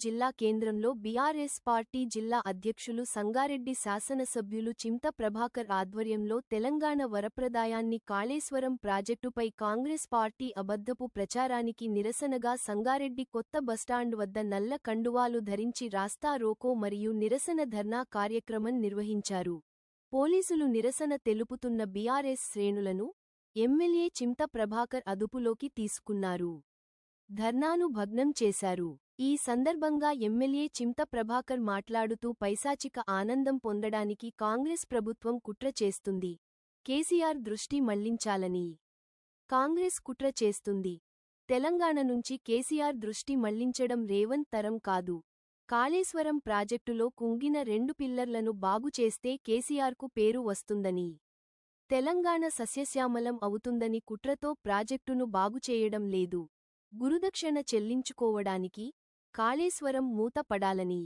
జిల్లా కేంద్రంలో BRS party జిల్లా అధ్యక్షులు సంగారెడ్డి శాసనసభ్యులు చింత ప్రభాకర్ ఆధ్వర్యంలో తెలంగాణ వరప్రదాయాన్ని కాళేశ్వరం ప్రాజెక్టుపై కాంగ్రెస్ పార్టీ అబద్ధపు ప్రచారానికి నిరసనగా సంగారెడ్డి కొత్త బస్టాండ్ వద్ద నల్ల కండువాలు ధరించి రాస్తా రోకో మరియు నిరసన ధర్నా కార్యక్రమం నిర్వహించారు. పోలీసులు నిరసన తెలుపుతున్న బీఆర్ఎస్ శ్రేణులను ఎమ్మెల్యే చింత ప్రభాకర్ అదుపులోకి తీసుకున్నారు. ధర్నాను భగ్నం చేశారు. ఈ సందర్భంగా ఎమ్మెల్యే చింత ప్రభాకర్ మాట్లాడుతూ పైశాచిక ఆనందం పొందడానికి కాంగ్రెస్ ప్రభుత్వం కుట్ర చేస్తుంది. కేసీఆర్ దృష్టి మళ్ళించాలని. కాంగ్రెస్ కుట్ర చేస్తుంది. తెలంగాణ నుంచి కేసీఆర్ దృష్టి మళ్ళించడం రేవంత్ తరం కాదు. కాళేశ్వరం ప్రాజెక్టులో కుంగిన రెండు పిల్లర్లను బాగుచేస్తే కేసీఆర్కు పేరు వస్తుందని. తెలంగాణ సస్యశ్యామలం అవుతుందని కుట్రతో ప్రాజెక్టును బాగుచేయడం లేదు. గురుదక్షిణ చెల్లించుకోవడానికి కాళేశ్వరం మూత పడాలని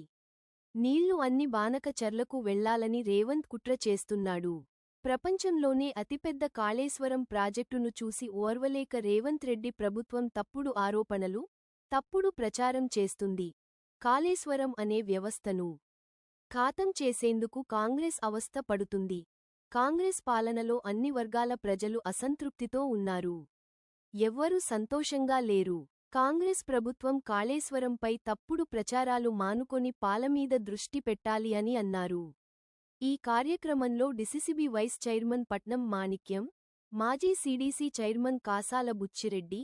నీళ్ళు అన్ని బానక చర్లకు వెళ్ళాలని రేవంత్ కుట్ర చేస్తున్నాడు. ప్రపంచంలోనే అతిపెద్ద కాళేశ్వరం ప్రాజెక్టును చూసి ఓర్వలేక రేవంత్ రెడ్డి ప్రభుత్వం తప్పుడు ఆరోపణలు తప్పుడు ప్రచారం చేస్తుంది. కాళేశ్వరం అనే వ్యవస్థను ఖాతం చేసేందుకు కాంగ్రెస్ అవస్థ పడుతుంది. కాంగ్రెస్ పాలనలో అన్ని వర్గాల ప్రజలు అసంతృప్తితో ఉన్నారు. ఎవ్వరూ సంతోషంగా లేరు. కాంగ్రెస్ ప్రభుత్వం కాళేశ్వరంపై తప్పుడు ప్రచారాలు మానుకొని పాలమీద దృష్టి పెట్టాలి అని అన్నారు. ఈ కార్యక్రమంలో డిసిసిబి వైస్ చైర్మన్ పట్నం మాణిక్యం మాజీ సీడీసీ చైర్మన్ కాసాల బుచ్చిరెడ్డి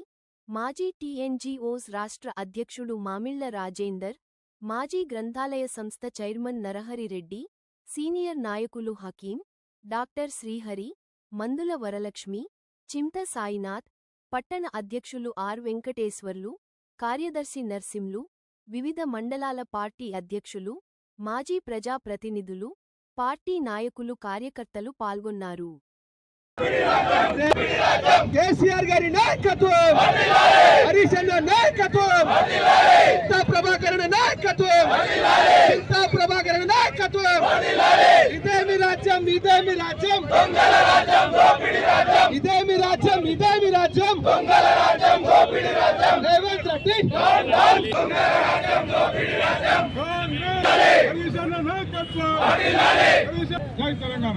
మాజీ టీఎన్జీఓస్ రాష్ట్ర అధ్యక్షుడు మామిళ్ళ రాజేందర్ మాజీ గ్రంథాలయ సంస్థ చైర్మన్ నరహరిరెడ్డి సీనియర్ నాయకులు హకీం డాక్టర్ శ్రీహరి మందుల వరలక్ష్మి చింత సాయినాథ్ పట్టణ అధ్యక్షులు ఆర్ వెంకటేశ్వర్లు కార్యదర్శి నర్సింలు వివిధ మండలాల పార్టీ అధ్యక్షులు మాజీ ప్రజాప్రతినిధులు పార్టీ నాయకులు కార్యకర్తలు పాల్గొన్నారు. కేసీఆర్ గారి నాయకత్వం. హరీష్ అన్న నాయకత్వం. చింతా ప్రభాకరణ నాయకత్వం. చింతా ప్రభాకరణ నాయకత్వం. ఇదేమి రాజ్యం ఇదేమి రాజ్యం? ఇదేమి రాజ్యం ఇదేమి రాజ్యం? రేవంత్ రెడ్డి. జై తెలంగాణ.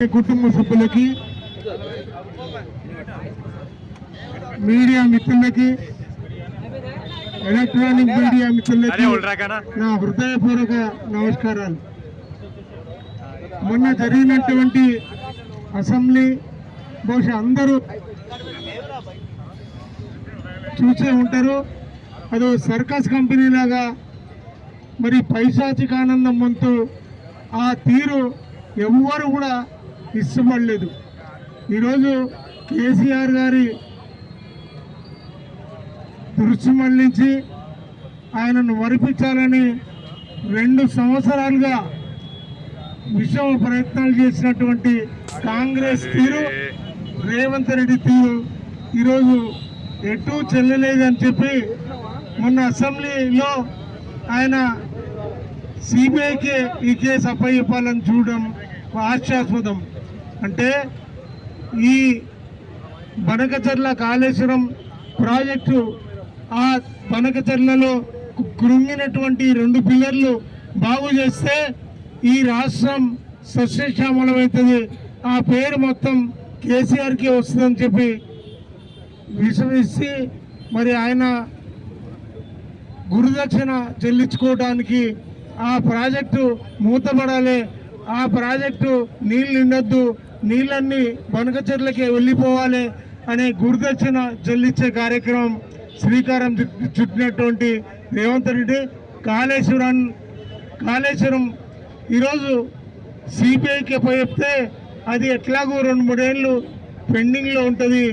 కుటుంబ సభ్యులకి మీడియా మిత్రులకి ఎలక్ట్రానిక్ మీడియా మిత్రులకి నా హృదయపూర్వక నమస్కారాలు. మొన్న జరిగినటువంటి అసెంబ్లీ బహుశా అందరూ చూసే ఉంటారు. అదో సర్కస్ కంపెనీ లాగా మరి పైశాచిక ఆనందం వంతు ఆ తీరు ఎవ్వరు కూడా ఇష్టపడలేదు. ఈరోజు కేసీఆర్ గారి దృష్టి మళ్ళించి ఆయనను మరిపించాలని రెండు సంవత్సరాలుగా విషమ ప్రయత్నాలు చేసినటువంటి కాంగ్రెస్ తీరు రేవంత్ రెడ్డి తీరు ఈరోజు ఎటు చెల్లలేదని చెప్పి మొన్న అసెంబ్లీలో ఆయన సిబిఐకి ఈ కేసు అప్పయ్యపాలని చూడడం హాస్యాస్పదం అంటే ఈ బనకచర్ల కాళేశ్వరం ప్రాజెక్టు ఆ బనకచర్లలో కృంగినటువంటి రెండు పిల్లర్లు బాగు చేస్తే ఈ రాష్ట్రం సస్యశ్యామలమవుతుంది ఆ పేరు మొత్తం కేసీఆర్కి వస్తుందని చెప్పి విశ్వసి మరి ఆయన గురుదక్షిణ చెల్లించుకోవడానికి ఆ ప్రాజెక్టు మూతపడాలి. ఆ ప్రాజెక్టు నీళ్ళు నిండొద్దు. నీళ్ళన్నీ బనకచెర్లకే వెళ్ళిపోవాలి అనే గురుదక్షిణ చెల్లించే కార్యక్రమం శ్రీకారం చుట్టినటువంటి రేవంత్ రెడ్డి. కాళేశ్వరం కాళేశ్వరం ఈరోజు సిబిఐకి చెప్తే అది ఎట్లాగో రెండు మూడేళ్ళు పెండింగ్లో ఉంటుంది.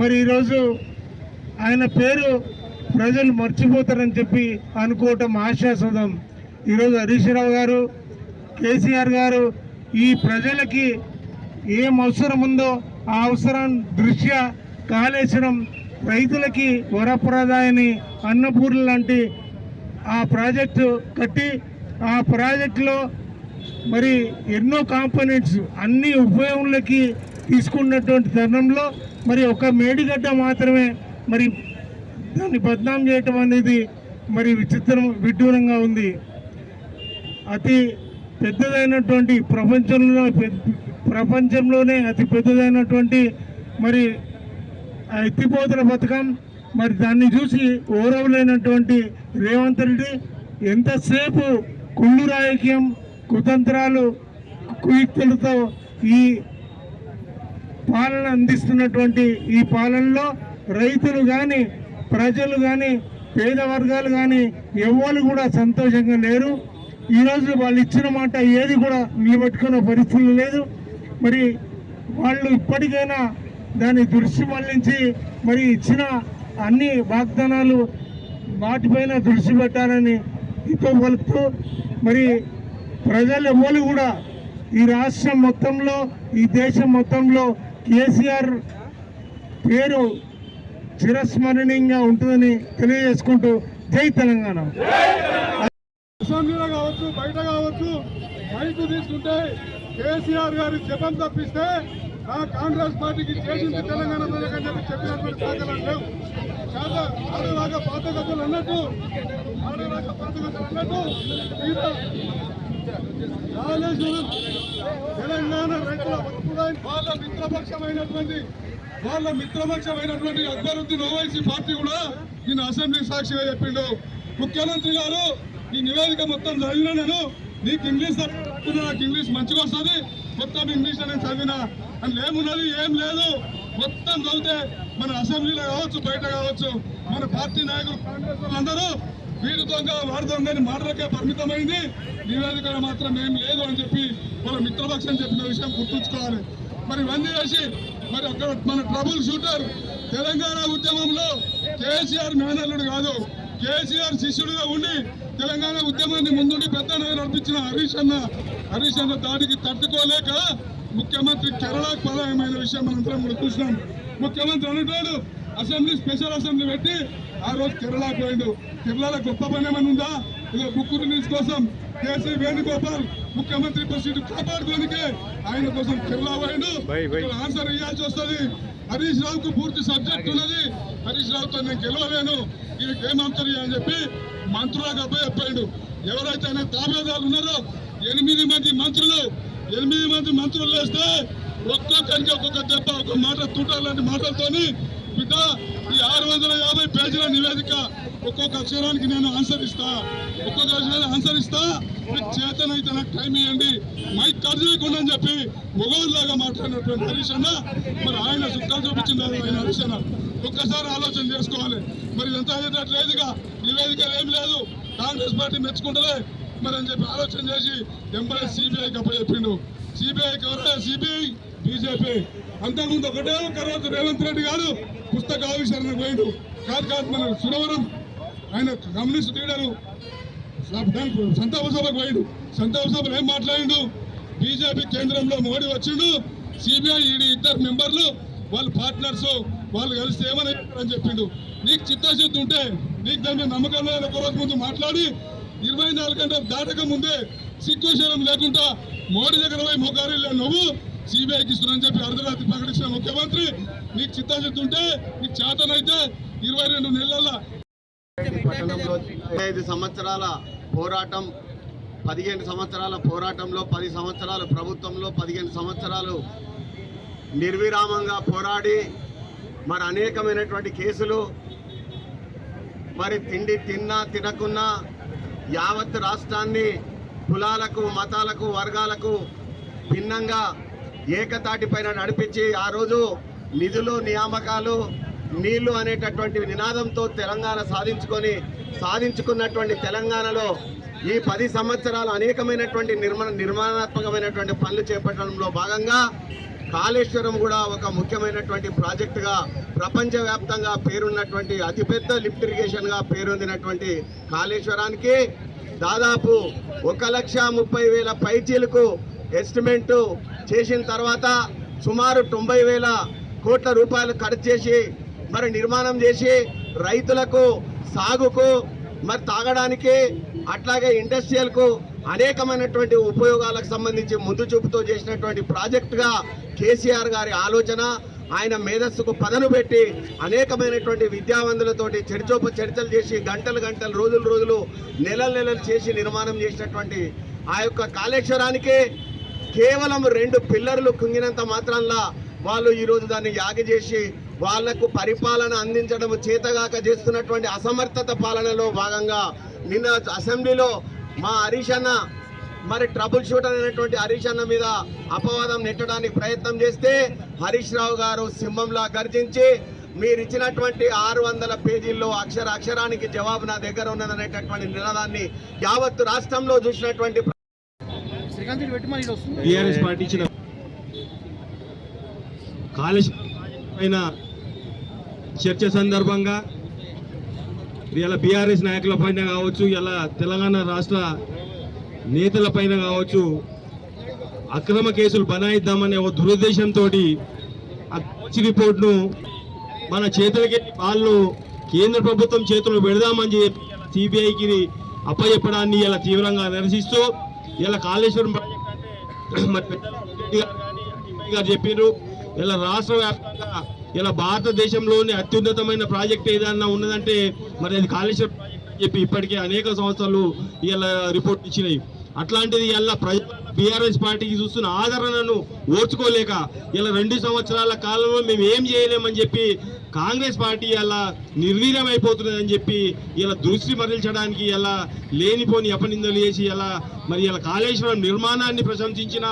మరి ఈరోజు ఆయన పేరు ప్రజలు మర్చిపోతారని చెప్పి అనుకోవటం ఆశాస్పదం. ఈరోజు హరీష్ రావు గారు కేసీఆర్ గారు ఈ ప్రజలకి ఏం అవసరం ఉందో ఆ అవసరం దృష్ట్యా కాళేశ్వరం రైతులకి వరప్రదాయని అన్నపూర్ణ లాంటి ఆ ప్రాజెక్టు కట్టి ఆ ప్రాజెక్టులో మరి ఎన్నో కాంపోనెంట్స్ అన్ని ఉపయోగంలోకి తీసుకున్నటువంటి తరుణంలో మరి ఒక మేడిగడ్డ మాత్రమే మరి దాన్ని బద్నాం చేయటం అనేది మరి విచిత్రం విడ్డూరంగా ఉంది. అతి పెద్దదైనటువంటి ప్రపంచంలో ప్రపంచంలోనే అతి పెద్దదైనటువంటి మరి ఎత్తిపోతుల పథకం. మరి దాన్ని చూసి ఓరవలేనటువంటి రేవంత్ రెడ్డి ఎంతసేపు కుళ్ళు రాజకీయం కుతంత్రాలు కుయుక్తులతో ఈ పాలన అందిస్తున్నటువంటి ఈ పాలనలో రైతులు కానీ ప్రజలు కానీ పేద వర్గాలు కానీ ఎవరు కూడా సంతోషంగా లేరు. ఈరోజు వాళ్ళు ఇచ్చిన మాట ఏది కూడా నిలబెట్టుకునే పరిస్థితి లేదు. మరి వాళ్ళు ఇప్పటికైనా దాన్ని దృష్టి మళ్ళించి మరి ఇచ్చిన అన్ని వాగ్దానాలు వాటిపైన దృష్టి పెట్టాలని ఇతో పలుకుతూ మరి ప్రజలు ఎవరు కూడా ఈ రాష్ట్రం మొత్తంలో ఈ దేశం మొత్తంలో కేసీఆర్ పేరు చిరస్మరణీయంగా ఉంటుందని తెలియజేసుకుంటూ జై తెలంగాణ. అసెంబ్లీలో కావచ్చు బయట కావచ్చు మైకు తీసుకుంటే కేసీఆర్ గారి జపం తప్పిస్తే ఆ కాంగ్రెస్ పార్టీకి చేసింది తెలంగాణ ప్రజలకని చెప్పి చెప్పినటువంటి దాఖలాలు లేవు. కాదా ఆడలాగా పాత గతులు అన్నట్టు ఆడలాగా పాత గతులు అన్నట్టు ఈరోజు కాళేశ్వరం తెలంగాణ రైతుల వాళ్ళ మిత్రపక్షమైనటువంటి వాళ్ళ మిత్రపక్షమైనటువంటి అక్బరుద్దీన్ ఓవైసీ పార్టీ కూడా నేను అసెంబ్లీ సాక్షిగా చెప్పిండు. ముఖ్యమంత్రి గారు ఈ నివేదిక మొత్తం చదివినా నేను. నీకు ఇంగ్లీష్ నాకు ఇంగ్లీష్ మంచిగా వస్తుంది. మొత్తం ఇంగ్లీష్ నేను చదివిన. అని ఏమున్నది ఏం లేదు. మొత్తం చదివితే మన అసెంబ్లీలో కావచ్చు బయట కావచ్చు మన పార్టీ నాయకులు కాంగ్రెస్ వాళ్ళందరూ వీడు దొంగ వాడు దొంగ అని మాటలకే పరిమితమైంది. నివేదిక మాత్రం ఏం లేదు అని చెప్పి వాళ్ళ మిత్రపక్షం చెప్పిన విషయం గుర్తుంచుకోవాలి. మరి ఇవన్నీ చేసి మరి అక్కడ మన ట్రబుల్ షూటర్ తెలంగాణ ఉద్యమంలో కేసీఆర్ మేనల్లుడు కాదు కేసీఆర్ శిష్యుడిగా ఉండి తెలంగాణ ఉద్యమాన్ని ముందుండి పెద్ద నడిపించిన హరీష్ అన్న హరీష్ అన్న దాడికి తట్టుకోలేక ముఖ్యమంత్రి కేరళకు పలాయమైన విషయం మనందరం కూడా చూసినాం. ముఖ్యమంత్రి అనేటోడు అసెంబ్లీ స్పెషల్ అసెంబ్లీ పెట్టి ఆ రోజు కేరళకు పోయిండు. కేరళలో గొప్ప పని ఏమైనా ఉందా? ఇక బుక్ రిలీజ్ కోసం కేసీ వేణుగోపాల్ ముఖ్యమంత్రి పరిస్థితి కాపాడుకోనికే ఆయన కోసం కేరళ పోయిండు. ఆన్సర్ ఇవ్వాల్సి వస్తుంది. హరీష్ రావుకు పూర్తి సబ్జెక్ట్ ఉన్నది. హరీష్ రావుతో నేను గెలవలేను. ఈయనకి ఏం ఆన్సర్ అని చెప్పి మంత్రులకు అబ్బాయి చెప్పాడు ఎవరైతే ఆయన తాబేదారులు ఉన్నారో ఎనిమిది మంది మంత్రులు ఎనిమిది మంది మంత్రులు వేస్తే ఒక్కొక్కరికి ఒక్కొక్క దెబ్బ ఒక మాట తూటాలాంటి మాటలతోని బిడ్డ ఈ ఆరు వందల యాభై పేజీల నివేదిక ఒక్కొక్క అక్షరానికి నేను ఆన్సర్ ఇస్తా. ఒక్కొక్క అక్షరానికి ఆన్సర్ ఇస్తా. మీకు చేతనైతే నాకు టైం ఇవ్వండి మైక్ కట్ చేయకుండా అని చెప్పి మొగోళ్ళలాగా మాట్లాడినటువంటి హరీష్ అన్న మరి ఆయన సుఖాలు చూపించినారు ఆయన హరీష్ అన్న? ఒక్కసారి ఆలోచన చేసుకోవాలి. మరి ఇదంతా అయ్యేటట్లేదుగా నివేదిక ఏం లేదు. కాంగ్రెస్ పార్టీ మెచ్చుకుంటలే. మరి అని చెప్పి ఆలోచన చేసి ఎంబై సిబిఐకి అప్పచెప్పిండు సిబిఐకి ఎవరైనా సిబిఐ బీజేపీ అంతకుముందు ఒకటే ఒక రోజు రేవంత్ రెడ్డి గారు పుస్తక ఆవిష్కరణ పోయిండు. కాదు కాదు మన సురవరం ఆయన కమ్యూనిస్ట్ లీడరు. సంతాప సభకు పోయిండు. సంతాప సభలో ఏం మాట్లాడిండు? బీజేపీ కేంద్రంలో మోడీ వచ్చిండు. సిబిఐ ఈడీ ఇద్దరు మెంబర్లు. వాళ్ళు పార్ట్నర్స్. వాళ్ళు కలిసి ఏమని అని చెప్పిండు. నీకు చిత్తశుద్ధి ఉంటే నీకు దాని మీద నమ్మకం లేని ఒక రోజు ముందు మాట్లాడి ఇరవై నాలుగు గంటలు దాటక ముందే సిగ్గుశలం లేకుండా మోడీ దగ్గర పోయి మొగారి నువ్వు సిబిఐకి ఇస్తున్నానని చెప్పి అర్ధరాత్రి ప్రకటించిన ముఖ్యమంత్రి నీకు చిత్తశుద్ధి ఉంటే నీకు చేతనైతే ఇరవై రెండు నెలల పట్టణంలో ఐదు సంవత్సరాల పోరాటం పదిహేను సంవత్సరాల పోరాటంలో పది సంవత్సరాలు ప్రభుత్వంలో పదిహేను సంవత్సరాలు నిర్విరామంగా పోరాడి మరి అనేకమైనటువంటి కేసులు మరి తిండి తిన్నా తినకున్నా యావత్ రాష్ట్రాన్ని కులాలకు మతాలకు వర్గాలకు భిన్నంగా ఏకతాటిపైన నడిపించి ఆ రోజు నిధులు నియామకాలు నీళ్ళు అనేటటువంటి నినాదంతో తెలంగాణ సాధించుకొని సాధించుకున్నటువంటి తెలంగాణలో ఈ పది సంవత్సరాలు అనేకమైనటువంటి నిర్మాణ నిర్మాణాత్మకమైనటువంటి పనులు చేపట్టడంలో భాగంగా కాళేశ్వరం కూడా ఒక ముఖ్యమైనటువంటి ప్రాజెక్టుగా ప్రపంచవ్యాప్తంగా పేరున్నటువంటి అతిపెద్ద లిఫ్ట్ ఇరిగేషన్గా పేరొందినటువంటి కాళేశ్వరానికి దాదాపు ఒక లక్ష ముప్పై వేల పైచీలకు ఎస్టిమేట్ చేసిన తర్వాత సుమారు తొంభై వేల కోట్ల రూపాయలు ఖర్చు చేసి మరి నిర్మాణం చేసి రైతులకు సాగుకు మరి తాగడానికి అట్లాగే ఇండస్ట్రియల్కు అనేకమైనటువంటి ఉపయోగాలకు సంబంధించి ముందు చూపుతో చేసినటువంటి ప్రాజెక్టుగా కేసీఆర్ గారి ఆలోచన ఆయన మేధస్సుకు పదను పెట్టి అనేకమైనటువంటి విద్యావంతులతోటి చర్చోప చర్చలు చేసి గంటలు గంటలు రోజులు రోజులు నెలలు నెలలు చేసి నిర్మాణం చేసినటువంటి ఆ యొక్క కాళేశ్వరానికి కేవలం రెండు పిల్లర్లు కుంగినంత మాత్రంలా వాళ్ళు ఈరోజు దాన్ని యాగ చేసి వాళ్ళకు పరిపాలన అందించడం చేతగాక చేస్తున్నటువంటి అసమర్థత పాలనలో భాగంగా నిన్న అసెంబ్లీలో మా హరీష్ అన్న మరి ట్రబుల్ షూటర్ అయినటువంటి హరీష్ అన్న మీద అపవాదం నెట్టడానికి ప్రయత్నం చేస్తే హరీష్ రావు గారు సింహంలా గర్జించి మీరు ఇచ్చినటువంటి ఆరు వందల పేజీల్లో అక్షర అక్షరానికి జవాబు నా దగ్గర ఉన్నదనేటటువంటి నినాదాన్ని యావత్తు రాష్ట్రంలో చూసినటువంటి టిఆర్ఎస్ పార్టీ ఇచ్చిన కాలేజ్ పైన చర్చ సందర్భంగా ఇలా బీఆర్ఎస్ నాయకుల పైన కావచ్చు ఇలా తెలంగాణ రాష్ట్ర నేతల పైన కావచ్చు అక్రమ కేసులు బనాయిద్దామనే ఒక దురుద్దేశంతో ఆ కోచ్ రిపోర్ట్ను మన చేతులకి వాళ్ళు కేంద్ర ప్రభుత్వం చేతులు పెడదామని చెప్పి సిబిఐకి అప్పచెప్పడాన్ని ఇలా తీవ్రంగా నిరసిస్తూ ఇలా కాళేశ్వరం ప్రాజెక్ట్ అంటే మరి పెద్దలు గారు చెప్పారు ఇలా రాష్ట్ర వ్యాప్తంగా ఇలా భారతదేశంలోని అత్యున్నతమైన ప్రాజెక్ట్ ఏదన్నా ఉన్నదంటే మరి అది కాళేశ్వరం ప్రాజెక్ట్ అని చెప్పి ఇప్పటికే అనేక సంవత్సరాలు ఇలా రిపోర్ట్ ఇచ్చినాయి. అట్లాంటిది ఇలా ప్రజల బీఆర్ఎస్ పార్టీకి చూస్తున్న ఆదరణను ఓర్చుకోలేక ఇలా రెండు సంవత్సరాల కాలంలో మేము ఏం చేయలేమని చెప్పి కాంగ్రెస్ పార్టీ అలా నిర్వీర్యమైపోతున్నదని చెప్పి ఇలా దృష్టి మరల్చడానికి ఇలా లేనిపోని అపనిందలు చేసి ఇలా మరి ఇలా కాళేశ్వరం నిర్మాణాన్ని ప్రశంసించిన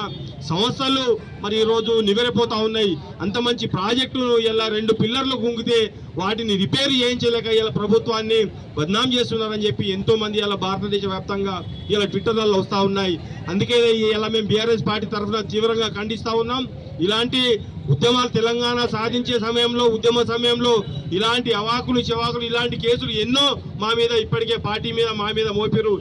సంస్థలు మరి ఈరోజు నివ్వెరపోతా ఉన్నాయి. అంత మంచి ప్రాజెక్టును ఇలా రెండు పిల్లర్లు గుంగితే వాటిని రిపేర్ చేయించలేక ఇలా ప్రభుత్వాన్ని బద్నాం చేస్తున్నారని చెప్పి ఎంతోమంది ఇలా భారతదేశ వ్యాప్తంగా ఇలా ట్విట్టర్లలో వస్తూ ఉన్నాయి. అందుకే ఇలా మేము బీఆర్ఎస్ పార్టీ తరఫున తీవ్రంగా ఖండిస్తూ ఉన్నాం. ఇలాంటి ఉద్యమాలు తెలంగాణ సాధించే సమయంలో ఉద్యమ సమయంలో ఇలాంటి అవాకులు చివాకులు ఇలాంటి కేసులు ఎన్నో మా మీద ఇప్పటికే పార్టీ మీద మా మీద మోపిరు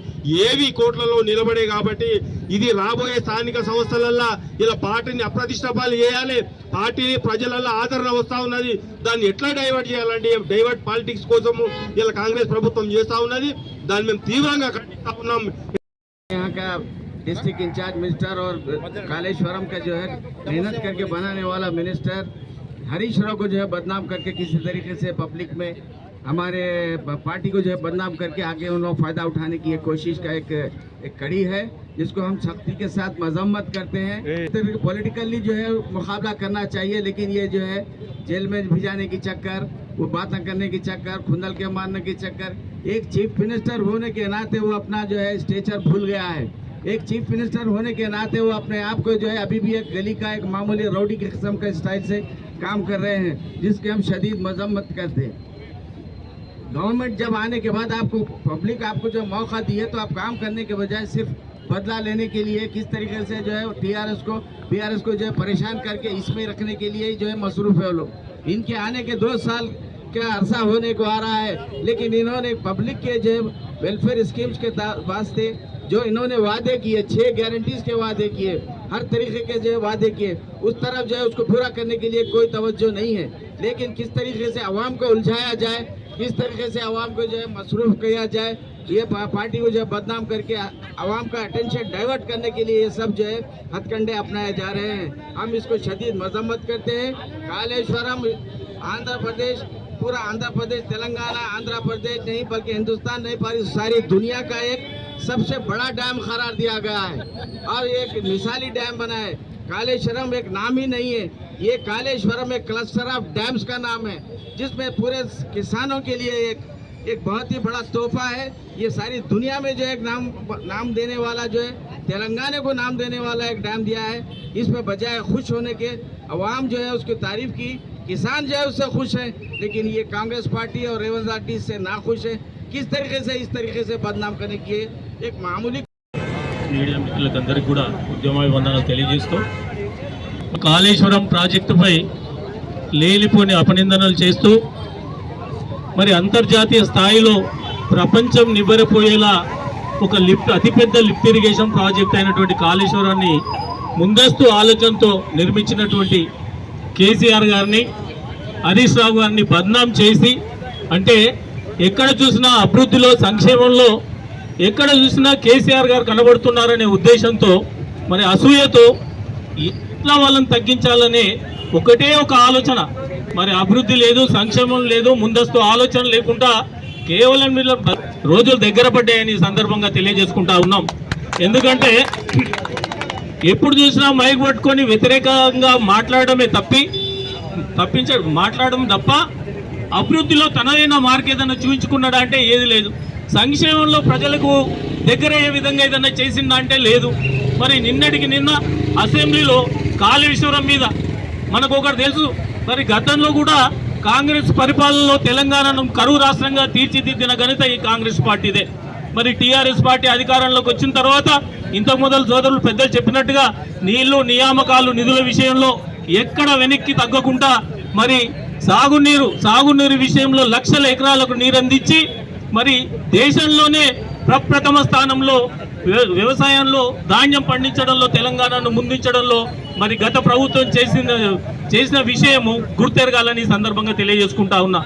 ఏవి కోట్లలో నిలబడే కాబట్టి ఇది రాబోయే స్థానిక సంస్థలల్లా ఇలా పార్టీని అప్రతిష్టపాలు చేయాలి. పార్టీని ప్రజలల్లో ఆదరణ వస్తూ ఉన్నది. దాన్ని ఎట్లా డైవర్ట్ చేయాలంటే డైవర్ట్ పాలిటిక్స్ కోసము ఇలా కాంగ్రెస్ ప్రభుత్వం చేస్తూ ఉన్నది. దాన్ని మేము తీవ్రంగా ఖండిస్తూ ఉన్నాం. डिस्ट्रिक्ट इंचार्ज मिनिस्टर और कालेश्वरम का जो है मेहनत करके बनाने वाला मिनिस्टर हरीश राव को जो है बदनाम करके किसी तरीके से पब्लिक में हमारे पार्टी को जो है बदनाम करके आगे उन लोग फ़ायदा उठाने की एक कोशिश का एक एक कड़ी है जिसको हम सख्ती के साथ मजम्मत करते हैं। पॉलिटिकली जो है मुकाबला करना चाहिए लेकिन ये जो है जेल में भिजाने की चक्कर वो बातें करने की चक्कर खुंदल के मारने की चक्कर एक चीफ मिनिस्टर होने के नाते वो अपना जो है स्टेचर भूल गया है। एक चीफ मिनिस्टर होने के नाते वो अपने आप को जो है, अभी भी एक गली का, एक मामूली रोडी के किस्म का स्टाइल से काम कर रहे हैं, जिसके हम शदीद मजम्मत करते हैं। गवर्नमेंट जब आने के बाद आपको, पब्लिक आपको जो मौका दी है तो आप काम करने के बजाय सिर्फ़ बदला लेने के लिए किस तरीके से जो है टीआरएस को, बीआरएस को जो है परेशान करके इसमें रखने के लिए जो है मसरूफ है लोग। इनके आने के दो साल का अरसा होने को आ रहा है, लेकिन इन्होंने पब्लिक के जो है वेलफेयर स्कीम्स के वास्ते जो इन्होंने वादे किए, छह गारंटीज के वादे किए, हर तरीके के जो वादे किए, उस तरफ़ जो है उसको पूरा करने के लिए कोई तवज्जो नहीं है। लेकिन किस तरीके से आवाम को उलझाया जाए, किस तरीके से आवाम को जो है मसरूफ किया जाए, ये पार्टी को जो है बदनाम करके आवाम का अटेंशन डाइवर्ट करने के लिए ये सब जो है हथकंडे अपनाए जा रहे हैं। हम इसको शदीद मजम्मत करते हैं। कालेश्वरम, आंध्र प्रदेश, पूरा आंध्र प्रदेश, तेलंगाना, आंध्र प्रदेश नहीं, बल्कि हिंदुस्तान नहीं, पर सारी दुनिया का एक सबसे बड़ा डैम करार दिया गया है। और एक मिसाली डैम बना है। कालेश्वरम एक नाम ही नहीं है। ये कालेश्वरम एक क्लस्टर ऑफ़ डैम्स का नाम है, जिसमें पूरे किसानों के लिए एक एक बहुत ही बड़ा तोहफा है। ये सारी दुनिया में जो एक नाम नाम देने वाला जो है, तेलंगाना को नाम देने वाला एक डैम दिया है। इसमें बजाय खुश होने के अवाम जो है उसकी तारीफ़ की। किसान जो है उससे खुश है, लेकिन ये कांग्रेस पार्टी और रेवंत रेड्डी से नाखुश है। किस तरीके से, इस तरीके से बदनाम करने की మీడియా మిత్రులకందరికీ కూడా ఉద్యమాభివందనాలు తెలియజేస్తూ కాళేశ్వరం ప్రాజెక్టుపై లేనిపోని అపనిందనలు చేస్తూ మరి అంతర్జాతీయ స్థాయిలో ప్రపంచం నివ్వెరపోయేలా ఒక లిఫ్ట్ అతిపెద్ద లిఫ్ట్ ఇరిగేషన్ ప్రాజెక్ట్ అయినటువంటి కాళేశ్వరాన్ని ముందస్తు ఆలోచనతో నిర్మించినటువంటి కేసీఆర్ గారిని హరీష్ రావు గారిని బద్నాం చేసి అంటే ఎక్కడ చూసినా అభివృద్ధిలో సంక్షేమంలో ఎక్కడ చూసినా కేసీఆర్ గారు కనబడుతున్నారనే ఉద్దేశంతో మరి అసూయతో ఇట్లా వాళ్ళని తగ్గించాలనే ఒకటే ఒక ఆలోచన. మరి అభివృద్ధి లేదు సంక్షేమం లేదు ముందస్తు ఆలోచన లేకుండా కేవలం వీళ్ళ రోజులు దగ్గర పడ్డాయని సందర్భంగా తెలియజేసుకుంటా ఉన్నాం. ఎందుకంటే ఎప్పుడు చూసినా మైక్ పట్టుకొని వ్యతిరేకంగా మాట్లాడమే తప్పి తప్పించ మాట్లాడడం తప్ప అభివృద్ధిలో తనదైన మార్క్ ఏదైనా చూపించుకున్నాడా అంటే ఏది లేదు. సంక్షేమంలో ప్రజలకు దగ్గరయ్యే విధంగా ఏదైనా చేసిందా అంటే లేదు. మరి నిన్నటికి నిన్న అసెంబ్లీలో కాళేశ్వరం మీద మనకు ఒకటి తెలుసు. మరి గతంలో కూడా కాంగ్రెస్ పరిపాలనలో తెలంగాణను కరువు రాష్ట్రంగా తీర్చిదిద్దిన ఘనత ఈ కాంగ్రెస్ పార్టీదే. మరి టీఆర్ఎస్ పార్టీ అధికారంలోకి వచ్చిన తర్వాత ఇంతకు మొదలు సోదరులు పెద్దలు చెప్పినట్టుగా నీళ్ళు నియామకాలు నిధుల విషయంలో ఎక్కడ వెనక్కి తగ్గకుండా మరి సాగునీరు సాగునీరు విషయంలో లక్షల ఎకరాలకు నీరు అందించి మరి దేశంలోనే ప్రప్రథమ స్థానంలో వ్య- వ్యవసాయంలో ధాన్యం పండించడంలో తెలంగాణను ముందుంచడంలో మరి గత ప్రభుత్వం చేసిన చేసిన విషయము గుర్తెరగాలని సందర్భంగా తెలియజేసుకుంటా ఉన్నా.